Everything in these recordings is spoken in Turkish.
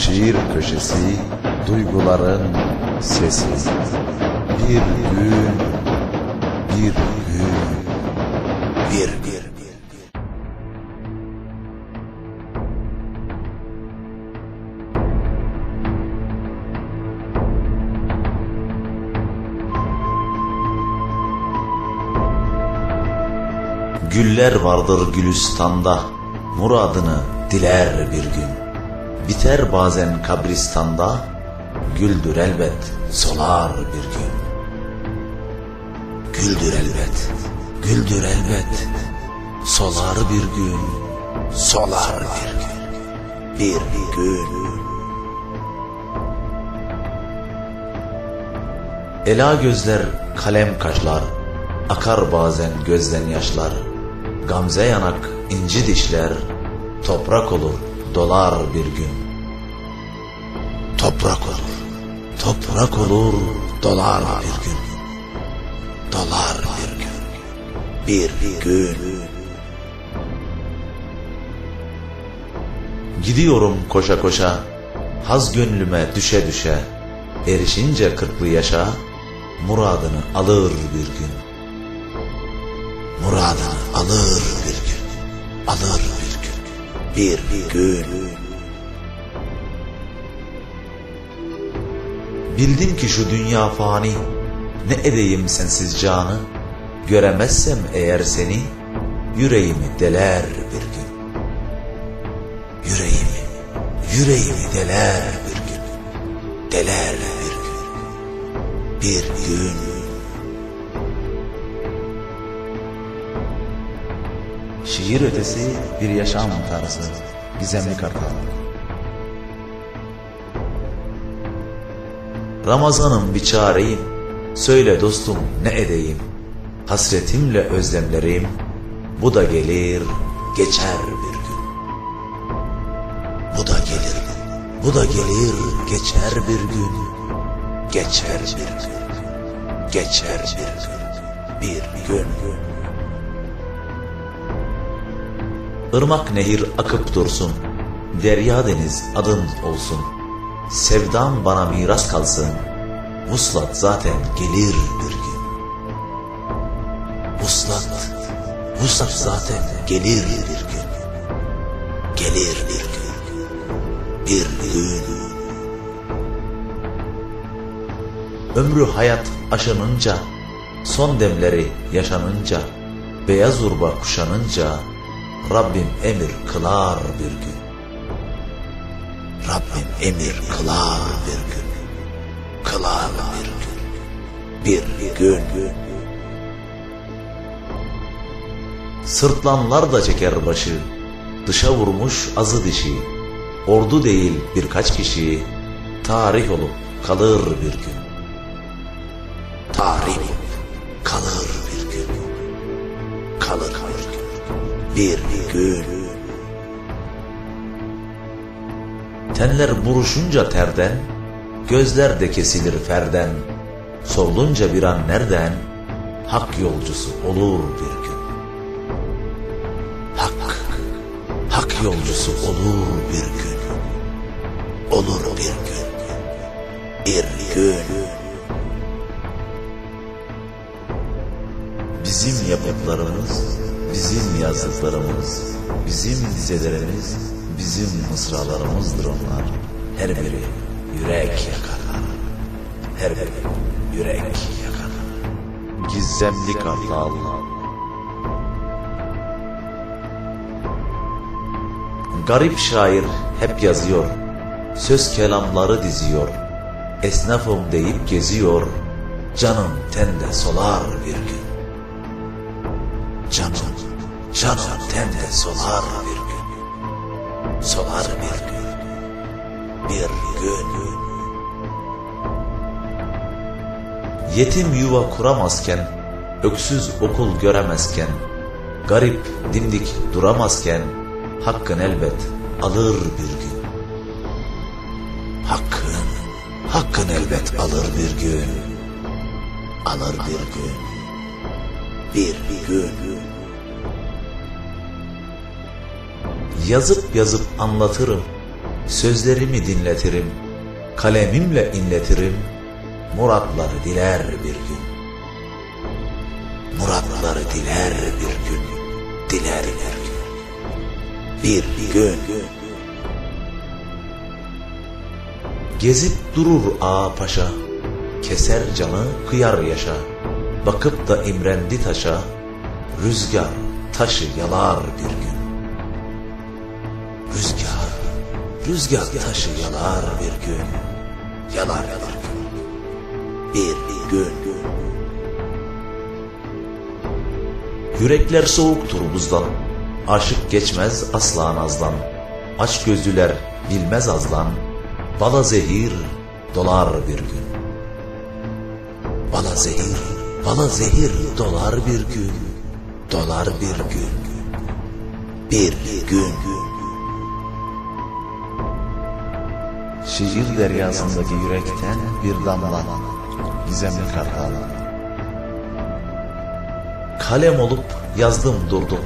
Şiir köşesi, duyguların sesi. Bir gün, bir gün, bir bir bir. Güller vardır gülüstanda, muradını diler bir gün. Biter bazen kabristanda, güldür elbet solar bir gün. Güldür elbet, güldür elbet, solar bir gün, solar bir gün, bir gün. Ela gözler, kalem kaşlar, akar bazen gözden yaşlar. Gamze yanak, inci dişler, toprak olur, dolar bir gün. Toprak olur, toprak olur, dolar bir gün. Dolar bir gün, bir gün. Gidiyorum koşa koşa, haz gönlüme düşe düşe, erişince kırklı yaşa, muradını alır bir gün. Muradını alır bir gün, alır bir gün, bir gün. Bildim ki şu dünya fani, ne edeyim sensiz canı, göremezsem eğer seni, yüreğimi deler bir gün. Yüreğimi, yüreğimi deler bir gün, deler bir gün, bir gün. Şiir ötesi bir yaşam tarzı. Gizemli Kartal. Ramazanım bir çareyim, söyle dostum ne edeyim, hasretimle özlemlerim, bu da gelir, geçer bir gün. Bu da gelir, bu da gelir, geçer bir gün, geçer bir gün, geçer bir gün, bir gün. Irmak nehir akıp dursun, derya deniz adın olsun. Sevdam bana miras kalsın, vuslat zaten gelir bir gün. Vuslat, vuslat zaten gelir bir gün. Gelir bir gün, bir gün. Ömrü hayat aşınınca, son demleri yaşanınca, beyaz urba kuşanınca, Rabbim emir kılar bir gün. Rabbim emir kılar bir gün. Kılar bir gün. Bir gün. Sırtlanlar da çeker başı. Dışa vurmuş azı dişi. Ordu değil birkaç kişi. Tarih olup kalır bir gün. Tarih kalır bir gün. Kalır bir gün. Bir gün. Tenler buruşunca terden, gözler de kesilir ferden. Sorulunca bir an nereden, hak yolcusu olur bir gün. Hak, hak yolcusu olur bir gün. Olur bir gün. Bir gün. Bizim yapıtlarımız, bizim yazdıklarımız, bizim dizelerimiz, bizim mısralarımızdır onlar. Her biri yürek yakar. Her biri yürek yakar. Gizemli Kartal. Garip şair hep yazıyor, söz kelamları diziyor. Esnafım deyip geziyor, canım tende solar bir gün. Canım, canım tende solar bir gün. Solar bir gün. Bir gün. Yetim yuva kuramazken, öksüz okul göremezken, garip dimdik duramazken, hakkın elbet alır bir gün. Hakkın, hakkın elbet alır bir gün. Alır bir gün. Bir gün. Yazıp yazıp anlatırım. Sözlerimi dinletirim, kalemimle inletirim, muratları diler bir gün. Muratları diler bir gün, diler bir gün. Bir gün. Gezip durur ağa paşa, keser canı kıyar yaşa. Bakıp da imrendi taşa, rüzgar taşı yalar bir gün. Rüzgar taşı yalar bir gün, yalar bir gün. Bir gün. Yürekler soğuktur buzdan, aşık geçmez asla nazlan. Aç gözlüler bilmez azlan, bala zehir dolar bir gün. Bala zehir, bala zehir dolar bir gün, dolar bir gün, bir gün. Şiir deryasındaki yürekten bir damla Gizemli kartal Kalem olup yazdım durdum,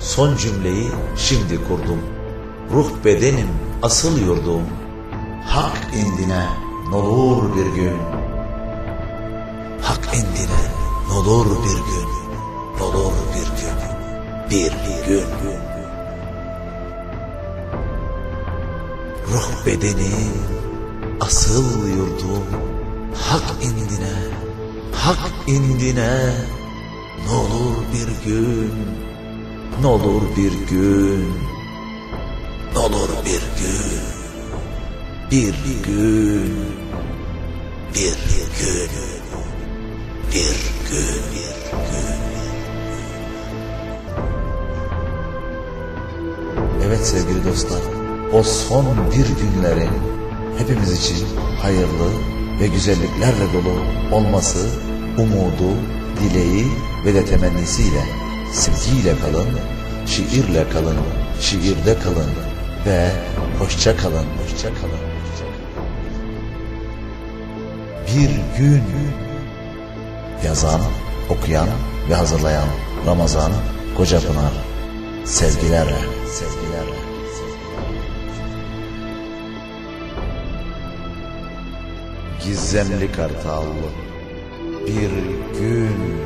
son cümleyi şimdi kurdum. Ruh bedenim asıl yurdum, hak indine nolur bir gün. Hak indine nolur bir gün, nolur bir gün, bir gün. Ruh bedenim asıl yurdum, hak indine, hak indine N'olur bir gün, n'olur bir gün, n'olur bir gün, bir gün, bir gün, bir gün, bir gün. Evet sevgili dostlar O son bir günlerin Hepimiz için hayırlı ve güzelliklerle dolu olması umudu, dileği ve de temennisiyle sevgiyle kalın, şiirle kalın, şiirde kalın ve hoşça kalın, hoşça kalın. Bir gün yazan, okuyan ve hazırlayan Ramazan Kocapınar sevgilerle, sevgilerle. Gizemli Kartal bir gün.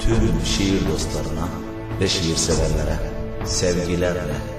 Tüm şiir dostlarına ve şiir severlere sevgilerle